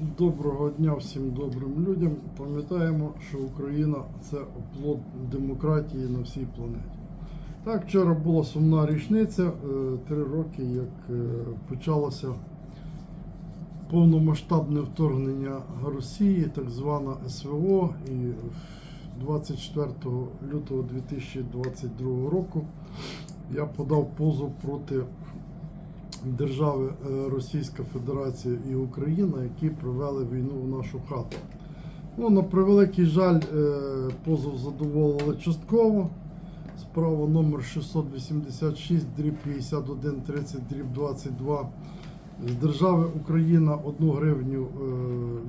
Доброго дня всім добрим людям. Пам'ятаємо, що Україна це оплот демократії на всій планеті. Так, вчора була сумна річниця, е, три роки, як е, почалося повномасштабне вторгнення Росії, так звана СВО. І 24 лютого 2022 року я подав позов проти держави е, Російська Федерація і Україна, які привели війну в нашу хату. Ну, на превеликий жаль, е, позов задоволили частково. Справа номер 686, дріб 51, 30, дріб 22. З держави Україна 1 гривню е,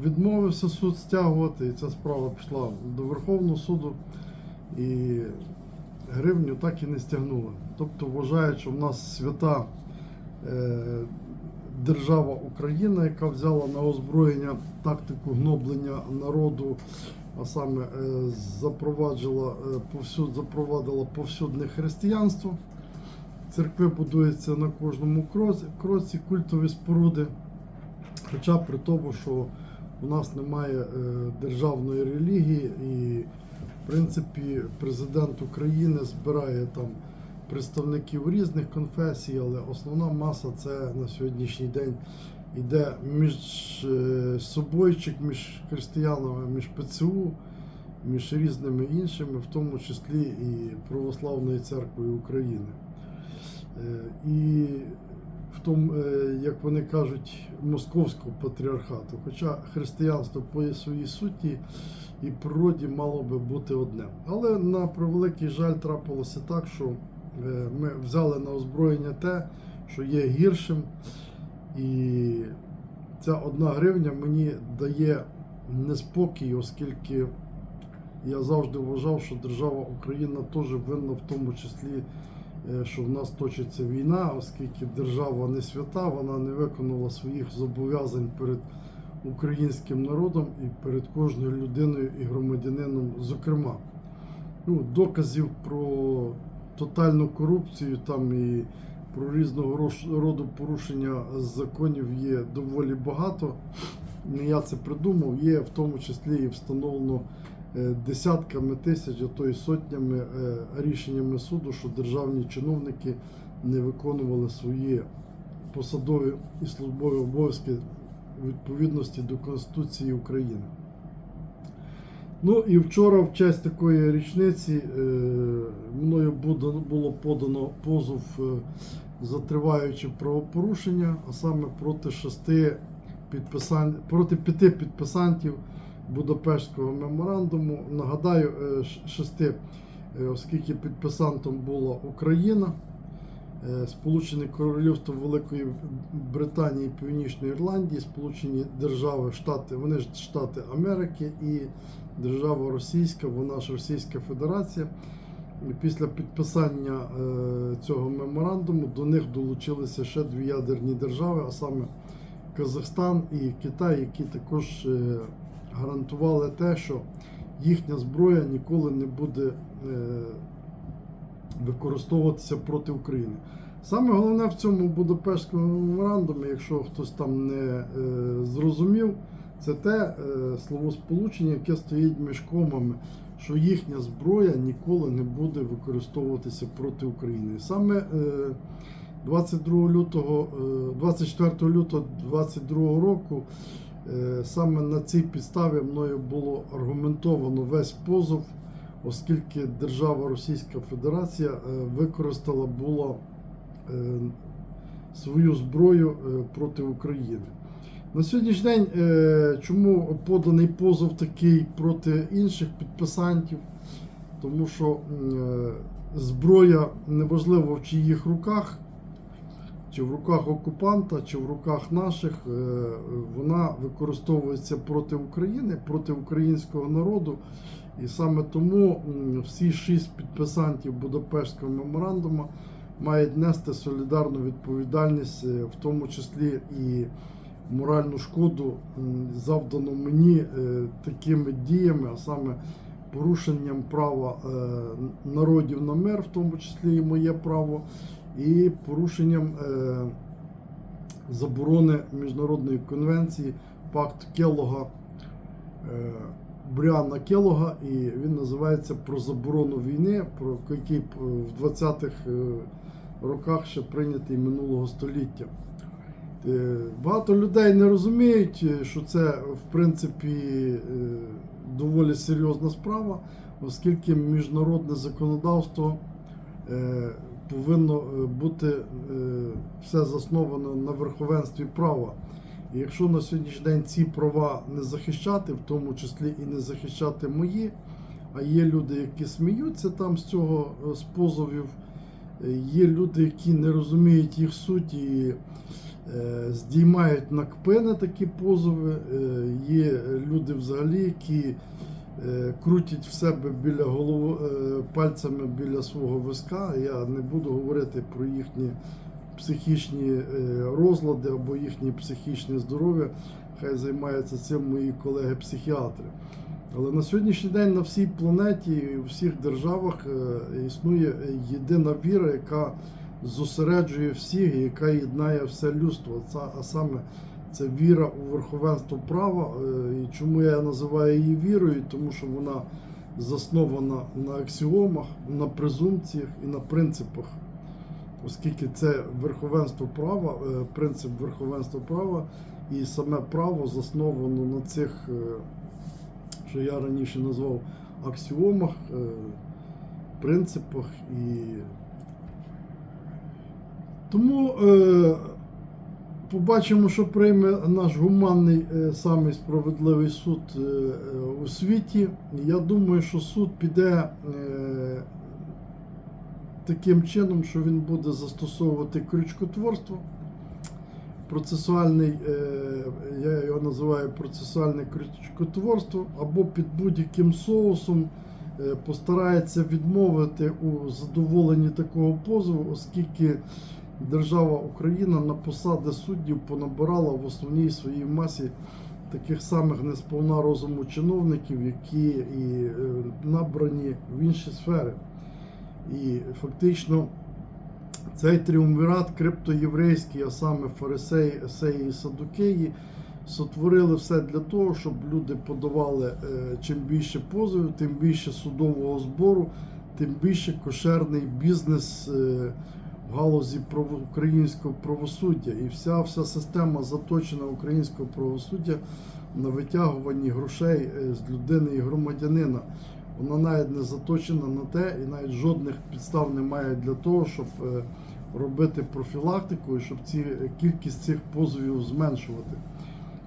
відмовився суд стягувати, і ця справа пішла до Верховного суду. І гривню так і не стягнули. Тобто вважають, що в нас свята держава Україна, яка взяла на озброєння тактику гноблення народу, а саме е, запроваджила е, повсюд, запровадила повсюдне християнство. Церкви будуються на кожному кроці, культові споруди. Хоча при тому, що у нас немає е, державної релігії, і в принципі президент України збирає там представників різних конфесій, але основна маса це на сьогоднішній день іде між е, собойчик, між християнами, між ПЦУ, між різними іншими, в тому числі і Православною церквою України. Е, І в тому, е, як вони кажуть, московського патріархату. Хоча християнство по своїй суті і природі мало би бути одне. Але на превеликий жаль трапилося так, що ми взяли на озброєння те, що є гіршим. І ця одна гривня мені дає неспокій, оскільки я завжди вважав, що держава Україна теж винна в тому числі, е, що в нас точиться війна, оскільки держава не свята, вона не виконала своїх зобов'язань перед українським народом і перед кожною людиною і громадянином, зокрема. Ну, доказів про тотальну корупцію там і про різного роду порушення законів є доволі багато. Не я це придумав, є в тому числі і встановлено е, десятками тисяч, а то й сотнями е, рішеннями суду, що державні чиновники не виконували свої посадові і службові обов'язки відповідності до Конституції України. Ну і вчора, в честь такої річниці, е, мною було подано позов е, за триваюче правопорушення, а саме проти шести підписань, проти п'яти підписантів Будапештського меморандуму. Нагадаю, е, шести, оскільки підписантом була Україна. Е, Сполучене Королівство Великої Британії, Північної Ірландії, Сполучені Держави Штати, вони ж Штати Америки і держава Російська, вона ж Російська Федерація. Після підписання е, цього меморандуму до них долучилися ще дві ядерні держави, а саме Казахстан і Китай, які також е, гарантували те, що їхня зброя ніколи не буде використовуватися проти України. Саме головне в цьому Будапештському меморандумі, якщо хтось там не е, зрозумів, це те е, словосполучення, яке стоїть між комами, що їхня зброя ніколи не буде використовуватися проти України. Саме е, 22 лютого, е, 24 лютого 2022 року саме на цій підставі мною було аргументовано весь позов, оскільки держава Російська Федерація е, використала була е, свою зброю е, проти України. На сьогоднішній день, чому поданий позов такий проти інших підписантів? Тому що зброя неважливо в чиїх руках, чи в руках окупанта, чи в руках наших, вона використовується проти України, проти українського народу. І саме тому всі шість підписантів Будапештського меморандуму мають нести солідарну відповідальність, е, в тому числі і моральну шкоду, завдану мені е, такими діями, а саме порушенням права е, народів на мир, в тому числі і моє право, і порушенням заборони міжнародної конвенції Пакт Келлога. Е, Бріана Келлога, і він називається Про заборону війни, про який е, в 20-х е, роках ще прийнятий минулого століття. Е, Багато людей не розуміють, що це в принципі доволі серйозна справа, оскільки міжнародне законодавство повинно бути все засновано на верховенстві права. І якщо на сьогоднішній день ці права не захищати, в тому числі і не захищати мої, а є люди, які сміються там з цього е, з позовів, е, є люди, які не розуміють їх суть і е, здіймають на кпини такі позови. Е, Є люди взагалі, які е, крутять в себе біля голови е, пальцями біля свого виска. Я не буду говорити про їхні психічні е, розлади або їхнє психічне здоров'я. Хай займаються цим мої колеги-психіатри. Але на сьогоднішній день на всій планеті, і у всіх державах е, існує єдина віра, яка зосереджує всіх, яка єднає все людство. А саме це віра у верховенство права. Е, І чому я називаю її вірою? Тому що вона заснована на аксіомах, на презумпціях і на принципах. Оскільки це верховенство права, е, принцип верховенства права і саме право засновано на цих, е, що я раніше назвав аксіомах, е, принципах і тому побачимо, що прийме наш гуманний самий справедливий суд у світі. Я думаю, що суд піде таким чином, що він буде застосовувати крючкотворство. Процесуальний, е, я його називаю процесуальне крючкотворство, або під будь-яким соусом е, постарається відмовити у задоволенні такого позову, оскільки держава Україна на посади суддів понабирала в основній своїй масі таких самих несповна розуму чиновників, які і е, набрані в інші сфери. І фактично цей тріумвірат криптоєврейський, а саме фарисеї, есеї і садукеї, сотворили все для того, щоб люди подавали е, чим більше позовів, тим більше судового збору, тим більше кошерний бізнес е, в галузі українського правосуддя. І вся, вся система заточена українського правосуддя на витягуванні грошей е, з людини і громадянина. Вона навіть не заточена на те, і навіть жодних підстав немає для того, щоб е, робити профілактику і щоб ці е, кількість цих позовів зменшувати.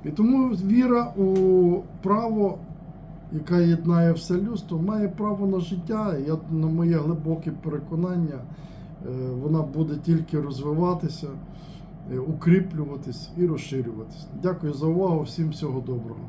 І тому віра у право, яка єднає все людство, має право на життя. Я, на моє глибоке переконання, е, вона буде тільки розвиватися, укріплюватись і розширюватись. Дякую за увагу, всім всього доброго.